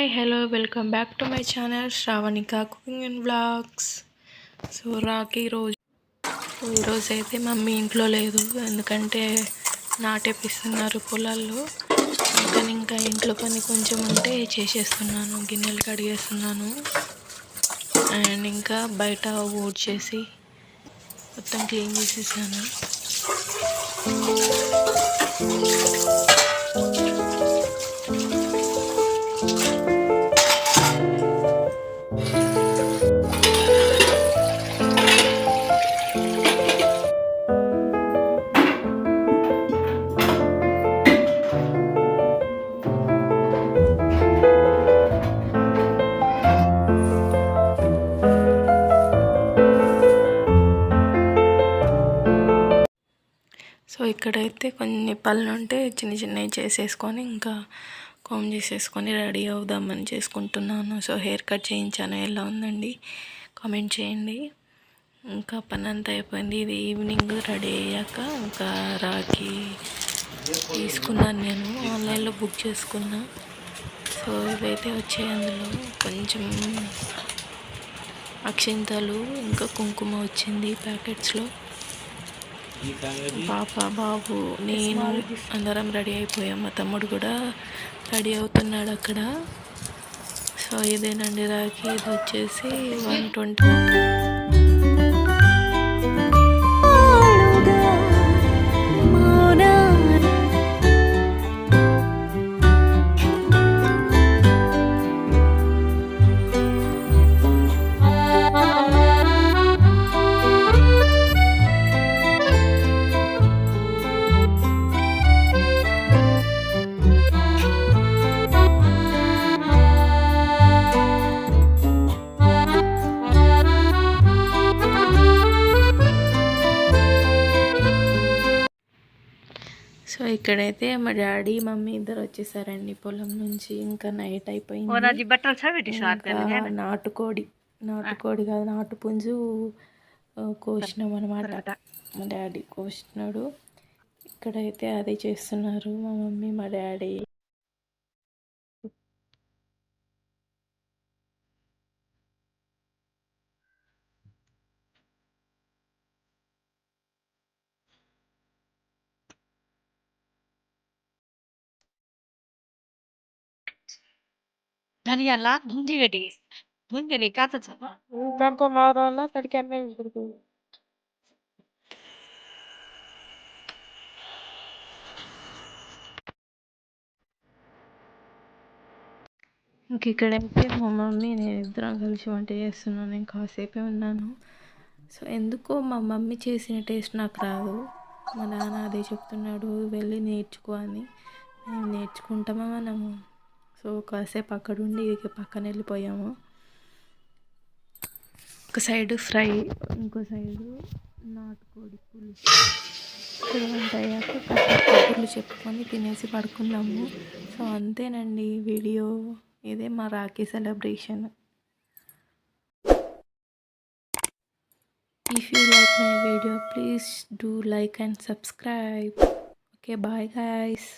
Hi hello welcome back to my channel Sravanika cooking and blogs so Rakhi రోజు ఈరోజు అయితే mummy ఇంట్లో లేదు ఎందుకంటే నాటేపిస్తున్నారు పొలాల్లో. అందుకని ఇంకా ఇంట్లో పని కొంచెం ఉంటే చేసేస్తున్నాను గిన్నెలు కడిగేస్తున్నాను. అండ్ ఇంకా బయట ఓట్ చేసి మొత్తం క్లీన్ చేసేసాను. సో ఇక్కడైతే కొన్ని పనులు ఉంటే చిన్న చిన్నవి చేసేసుకొని ఇంకా కోమ్ చేసేసుకొని రెడీ అవుదామని చేసుకుంటున్నాను. సో హెయిర్ కట్ చేయించాను. ఎలా ఉందండి? కామెంట్ చేయండి. ఇంకా పని అంతా అయిపోయింది. ఇది ఈవినింగ్ రెడీ అయ్యాక ఇంకా రాఖీ తీసుకున్నాను నేను. ఆన్లైన్లో బుక్ చేసుకున్నా. సో ఇవైతే వచ్చాయి అందులో. కొంచెం అక్షింతలు ఇంకా కుంకుమ వచ్చింది ప్యాకెట్స్లో. పాప బాబు నేను అందరం రెడీ అయిపోయాం. మా తమ్ముడు కూడా రెడీ అవుతున్నాడు అక్కడ. సో ఇదేనండి రాఖీ. ఇది వచ్చేసి వన్ ట్వంటీ సో ఇక్కడైతే మా డాడీ మమ్మీ ఇద్దరు వచ్చేసారండి పొలం నుంచి. ఇంకా నైట్ అయిపోయింది. నాటుకోడి నాటుకోడి కాదు నాటు పుంజు ఆ, కోసినాం అనమాట మా డాడీ కోసినాడు. ఇక్కడైతే అదే చేస్తున్నారు మా మమ్మీ మా డాడీ. ధనియాల ముంజిగడ్డి ముంజని కాత దాంట్లో మారాల తడికి అమ్మే ఇంక ఇక్కడైతే మా మమ్మీ నేను ఇద్దరం కలిసి వంట చేస్తున్నాను నేను కాసేపే ఉన్నాను. సో ఎందుకో మా మమ్మీ చేసిన టేస్ట్ నాకు రాదు. మా నాన్న అదే చెప్తున్నాడు వెళ్ళి నేర్చుకో అని. మేము నేర్చుకుంటామా మనము? సో కాసేపు అక్కడ ఉండి ఇక పక్కన వెళ్ళిపోయాము. ఒక సైడ్ ఫ్రై ఇంకో సైడు నాటుకోడి పులుసు. ఇక్కడ వంట అయ్యాక కబుర్లు చెప్పుకొని తినేసి పడుకున్నాము. సో అంతేనండి వీడియో. ఇదే మా Rakhi celebration. If you like my video please do like and subscribe okay bye guys